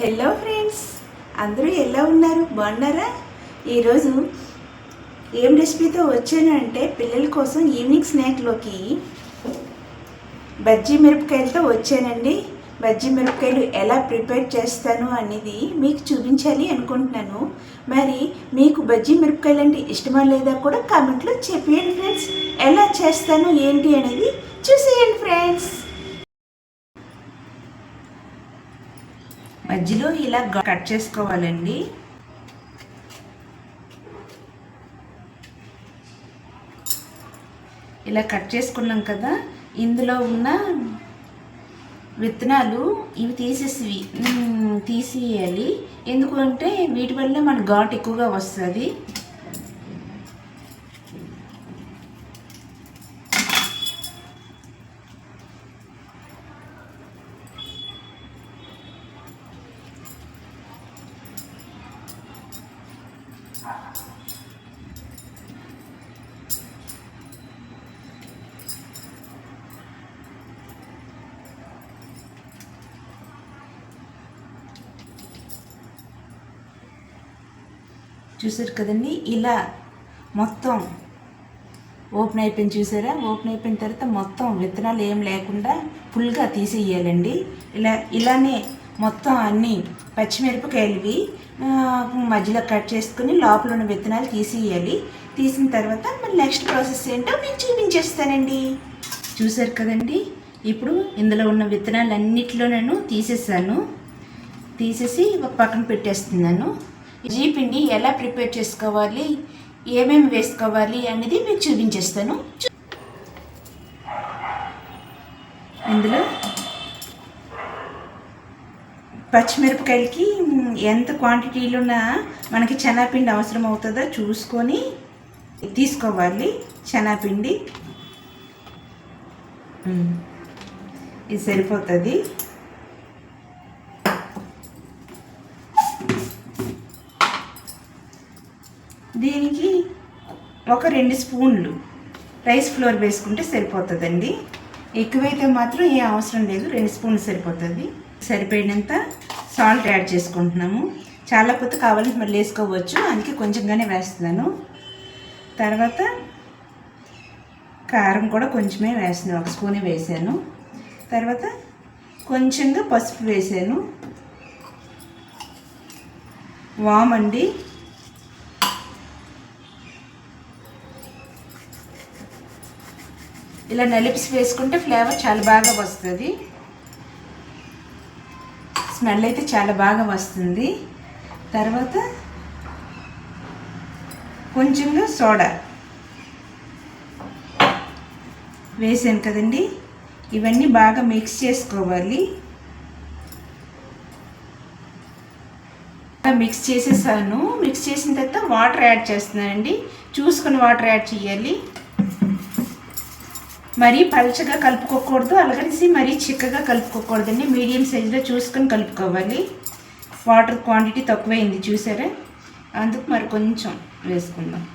Hello friends అందరూ ఎలా ఉన్నారు? బాగున్నారా? ఈరోజు ఏం రెసిపీతో వచ్చాను అంటే పిల్లల కోసం ఈవినింగ్ స్నాక్లోకి బజ్జీ మిరపకాయలతో వచ్చానండి. బజ్జీ మిరపకాయలు ఎలా ప్రిపేర్ చేస్తాను అనేది మీకు చూపించాలి అనుకుంటున్నాను. మరి మీకు బజ్జీ మిరపకాయలు అంటే ఇష్టమా లేదా కూడా కామెంట్లో చెప్పేయండి ఫ్రెండ్స్ ఎలా చేస్తాను ఏంటి అనేది చూసేయండి ఫ్రెండ్స్ మధ్యలో ఇలా కట్ చేసుకోవాలండి. ఇలా కట్ చేసుకున్నాం కదా ఇందులో ఉన్న విత్తనాలు ఇవి తీసేసి తీసేయాలి. ఎందుకంటే వీటి వల్ల మన ఘాట్ ఎక్కువగా వస్తుంది. చూసారు కదండి? ఇలా మొత్తం ఓపెన్ అయిపోయింది చూసారా? ఓపెన్ అయిపోయిన తర్వాత మొత్తం విత్తనాలు ఏం లేకుండా ఫుల్గా తీసేయాలండి. ఇలా ఇలానే మొత్తం అన్ని పచ్చిమిరపకాయలువి మధ్యలో కట్ చేసుకుని లోపల ఉన్న విత్తనాలు తీసేయాలి. తీసిన తర్వాత మరి నెక్స్ట్ ప్రాసెస్ ఏంటో నేను చూపించేస్తానండి. చూసారు కదండి? ఇప్పుడు ఇందులో ఉన్న విత్తనాలు అన్నిటిలో నేను తీసేసాను. తీసేసి ఒక పక్కన పెట్టేస్తున్నాను. జీ పిండి ఎలా ప్రిపేర్ చేసుకోవాలి? ఏమేమి వేసుకోవాలి అనేది మీకు చూపించేస్తాను. ఇందులో పచ్చిమిరపకాయలకి ఎంత ఎంత క్వాంటిటీలోన మనకి శనగపిండి అవసరం అవుతుందో చూసుకొని తీసుకోవాలి శనగపిండి ఇది సరిపోతుంది. దీనికి ఒక రెండు స్పూన్లు రైస్ ఫ్లోర్ వేసుకుంటే సరిపోతుందండి. ఎక్కువైతే మాత్రం ఏ అవసరం లేదు రెండు స్పూన్లు సరిపోతుంది. సరిపోయినంత సాల్ట్ యాడ్ చేసుకుంటున్నాము. చాలా కొత్త కావాలంటే మళ్ళీ వేసుకోవచ్చు. అందుకే కొంచెంగానే వేస్తున్నాను. తర్వాత కారం కూడా కొంచెమే వేస్తున్నాను. ఒక స్పూనే వేసాను. తర్వాత కొంచెంగా పసుపు వేసాను. వామ్ ఇలా నలిపిసి వేసుకుంటే ఫ్లేవర్ చాలా బాగా వస్తుంది. స్మెల్ అయితే చాలా బాగా వస్తుంది. తర్వాత కొంచెంగా సోడా వేసాను కదండి. ఇవన్నీ బాగా మిక్స్ చేసుకోవాలి. మిక్స్ చేసేసాను. మిక్స్ చేసిన తర్వాత వాటర్ యాడ్ చేస్తున్నానండి. చూసుకొని వాటర్ యాడ్ చేయాలి. మరీ పలచగా కలుపుకోకూడదు అలాగనేసి మరీ చిక్కగా కలుపుకోకూడదండి. మీడియం సైజులో చూసుకొని కలుపుకోవాలి. వాటర్ క్వాంటిటీ తక్కువైంది చూసారా? అందుకు మరి కొంచెం వేసుకుందాం.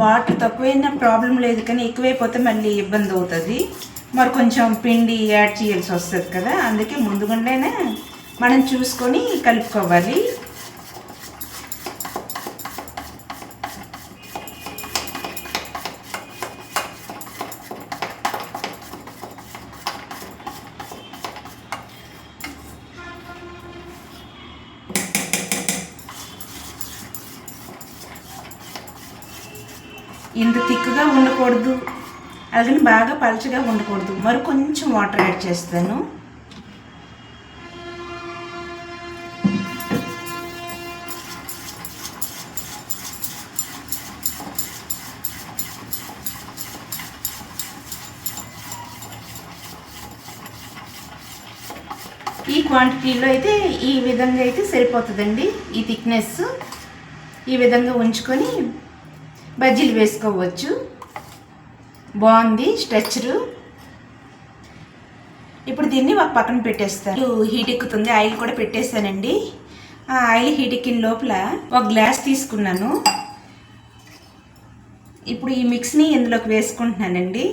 వాటర్ తక్కువైనా ప్రాబ్లం లేదు కానీ ఎక్కువైపోతే మళ్ళీ ఇబ్బంది అవుతుంది. మరి కొంచెం పిండి యాడ్ చేయాల్సి వస్తుంది కదా అందుకే ముందుగానే మనం చూసుకొని కలుపుకోవాలి. ఇంత తిక్కుగా ఉండకూడదు. అలాగని బాగా పలచగా ఉండకూడదు. మరి కొంచెం వాటర్ యాడ్ చేస్తాను. ఈ క్వాంటిటీలో అయితే ఈ విధంగా అయితే సరిపోతుందండి ఈ థిక్నెస్. ఈ విధంగా ఉంచుకొని బజ్జీలు వేసుకోవచ్చు. బాగుంది స్ట్రెచ్చరు ఇప్పుడు దీన్ని ఒక పక్కన పెట్టేస్తాను హీట్ ఎక్కుతుంది ఆయిల్ కూడా పెట్టేస్తానండి ఆ ఆయిల్ హీట్ ఎక్కిన లోపల ఒక గ్లాస్ తీసుకున్నాను. ఇప్పుడు ఈ మిక్స్ని ఇందులోకి వేసుకుంటున్నానండి.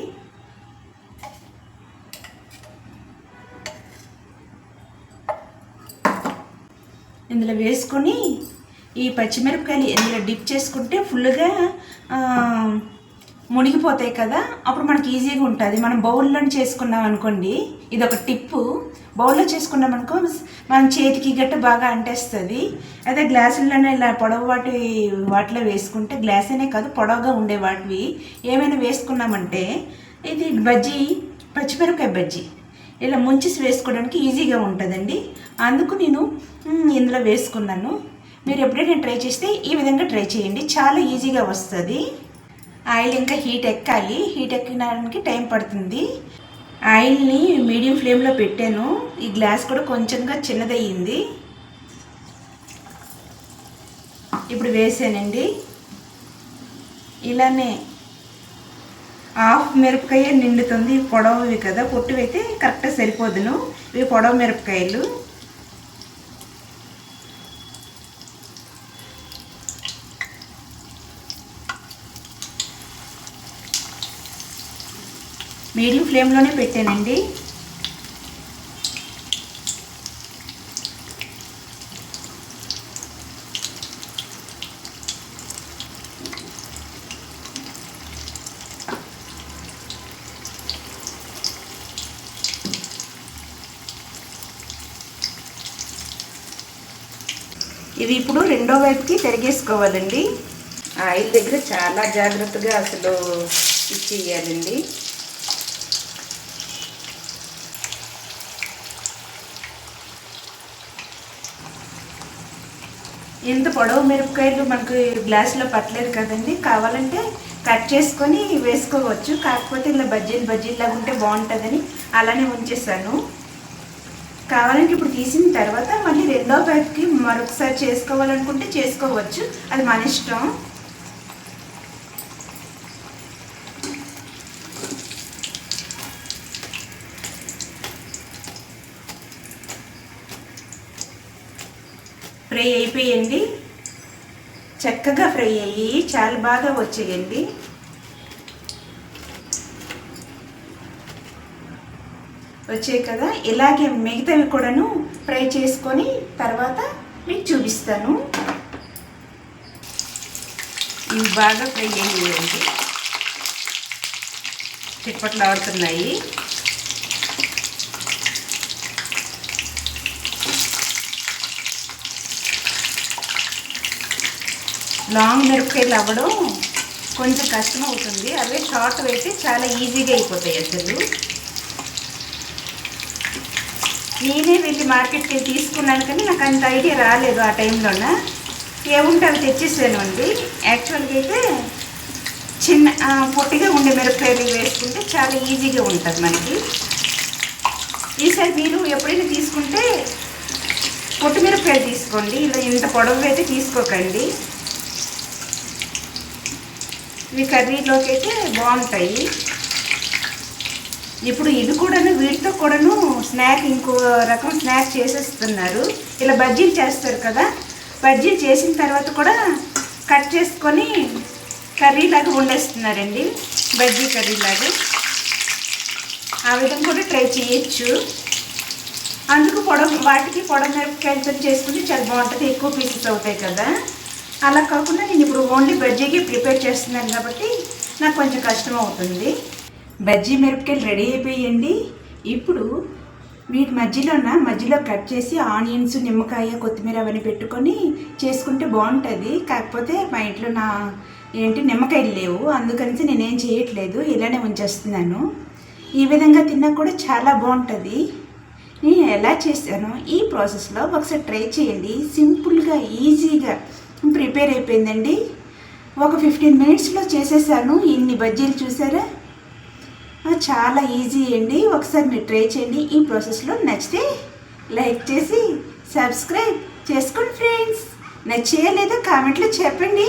ఇందులో వేసుకొని ఈ పచ్చిమిరపకాయలు ఇందులో డిప్ చేసుకుంటే ఫుల్గా మునిగిపోతాయి కదా? అప్పుడు మనకి ఈజీగా ఉంటుంది. మనం బౌల్లో చేసుకున్నాం అనుకోండి ఇది ఒక టిప్పు బౌల్లో చేసుకున్నాం అనుకో మన చేతికి గట్ట బాగా అంటేస్తుంది. అదే గ్లాసుల్లోనే ఇలా పొడవు వాటి వాటిలో వేసుకుంటే గ్లాస్ అనే కాదు పొడవుగా ఉండే వాటివి. ఏమైనా వేసుకున్నామంటే ఇది బజ్జీ పచ్చిమిరపకాయ బజ్జీ. ఇలా ముంచేసి వేసుకోవడానికి ఈజీగా ఉంటుందండి. అందుకు నేను ఇందులో వేసుకున్నాను. మీరు ఎప్పుడైనా ట్రై చేస్తే ఈ విధంగా ట్రై చేయండి. చాలా ఈజీగా వస్తుంది. ఆయిల్ ఇంకా హీట్ ఎక్కాలి. హీట్ ఎక్కడానికి టైం పడుతుంది. ఆయిల్ని మీడియం ఫ్లేమ్లో పెట్టాను. ఈ గ్లాస్ కూడా కొంచెంగా చిన్నదయ్యింది. ఇప్పుడు వేసానండి. ఇలానే హాఫ్ మిరపకాయ నిండుతుంది. పొడవువి కదా పొట్టు అయితే కరెక్ట్గా సరిపోదును. ఇవి పొడవ మిరపకాయలు. మీడియం ఫ్లేమ్లోనే పెట్టానండి. ఇవి ఇప్పుడు రెండో వైపుకి తిరిగేసుకోవాలండి. ఆయిల్ దగ్గర చాలా జాగ్రత్తగా అసలు ఇచ్చేయాలండి ఇంత పొడవు మిరపకాయలు మనకు గ్లాసులో పట్టలేదు కదండి? కావాలంటే కట్ చేసుకొని వేసుకోవచ్చు. కాకపోతే ఇలా బజ్జీలు బజ్జీలాగా ఉంటే బాగుంటుందని అలానే ఉంచేసాను. కావాలంటే ఇప్పుడు తీసిన తర్వాత మళ్ళీ రెండో ప్యాక్కి మరొకసారి చేసుకోవాలనుకుంటే చేసుకోవచ్చు. అది మన ఇష్టం. ఫ్రై అయిపోయండి. చక్కగా ఫ్రై అయ్యి చాలా బాగా వచ్చేయండి. వచ్చాయి కదా? ఇలాగే మిగతావి కూడాను ఫ్రై చేసుకొని తర్వాత మీకు చూపిస్తాను. ఇవి బాగా ఫ్రై అయ్యాయండి. చిప్పట్లు ఆడుతున్నాయి. లాంగ్ మిరపకాయలు అవ్వడం కొంచెం కష్టం అవుతుంది అవే షార్ట్ అయితే చాలా ఈజీగా అయిపోతాయి అసలు. నేనే వెళ్ళి మార్కెట్కి తీసుకున్నాను కానీ నాకు అంత ఐడియా రాలేదు ఆ టైంలోన. ఏముంటే అవి తెచ్చేసాను అండి. యాక్చువల్గా అయితే చిన్న పొట్టిగా ఉండే మిరపకాయలు వేసుకుంటే చాలా ఈజీగా ఉంటుంది మనకి. ఈసారి మీరు ఎప్పుడైనా తీసుకుంటే పొట్టు మిరపకాయలు తీసుకోండి. ఇలా ఇంత పొడవు అయితే తీసుకోకండి. ఇవి కర్రీలోకి అయితే బాగుంటాయి. ఇప్పుడు ఇవి కూడాను వీటితో కూడాను స్నాక్ ఇంకో రకం స్నాక్ చేసేస్తున్నారు. ఇలా బజ్జీలు చేస్తారు కదా బజ్జీలు చేసిన తర్వాత కూడా కట్ చేసుకొని కర్రీలాగా వండేస్తున్నారండి. బజ్జీ కర్రీలాగా. ఆ విధంగా కూడా ట్రై చేయొచ్చు. అందుకు పొడవ వాటికి పొడవు మిరపకాయలతో చేసుకుంటే చాలా బాగుంటుంది. ఎక్కువ పీసెస్ అవుతాయి కదా. అలా కాకుండా నేను ఇప్పుడు ఓన్లీ బజ్జీకి ప్రిపేర్ చేస్తున్నాను కాబట్టి నాకు కొంచెం కష్టం అవుతుంది. బజ్జీ మిరపకాయలు రెడీ అయిపోయండి. ఇప్పుడు వీటి మధ్యలోన మధ్యలో కట్ చేసి ఆనియన్స్ నిమ్మకాయ కొత్తిమీర అవన్నీ పెట్టుకొని చేసుకుంటే బాగుంటుంది. కాకపోతే మా ఇంట్లో నా ఏంటి నిమ్మకాయలు లేవు. అందుకని నేనేం చేయట్లేదు. ఇలానే ఉంచేస్తున్నాను. ఈ విధంగా తిన్నా కూడా చాలా బాగుంటుంది. నేను ఎలా చేశానో ఈ ప్రాసెస్లో ఒకసారి ట్రై చేయండి. సింపుల్గా ఈజీగా ప్రిపేర్ అయిపోయిందండి. ఒక ఫిఫ్టీన్ మినిట్స్లో చేసేసాను. ఇన్ని బజ్జీలు చూసారా? చాలా ఈజీ అండి. ఒకసారి మీరు ట్రై చేయండి. ఈ ప్రాసెస్లో నచ్చితే లైక్ చేసి సబ్స్క్రైబ్ చేసుకోండి ఫ్రెండ్స్. నచ్చేయలేదో కామెంట్లో చెప్పండి.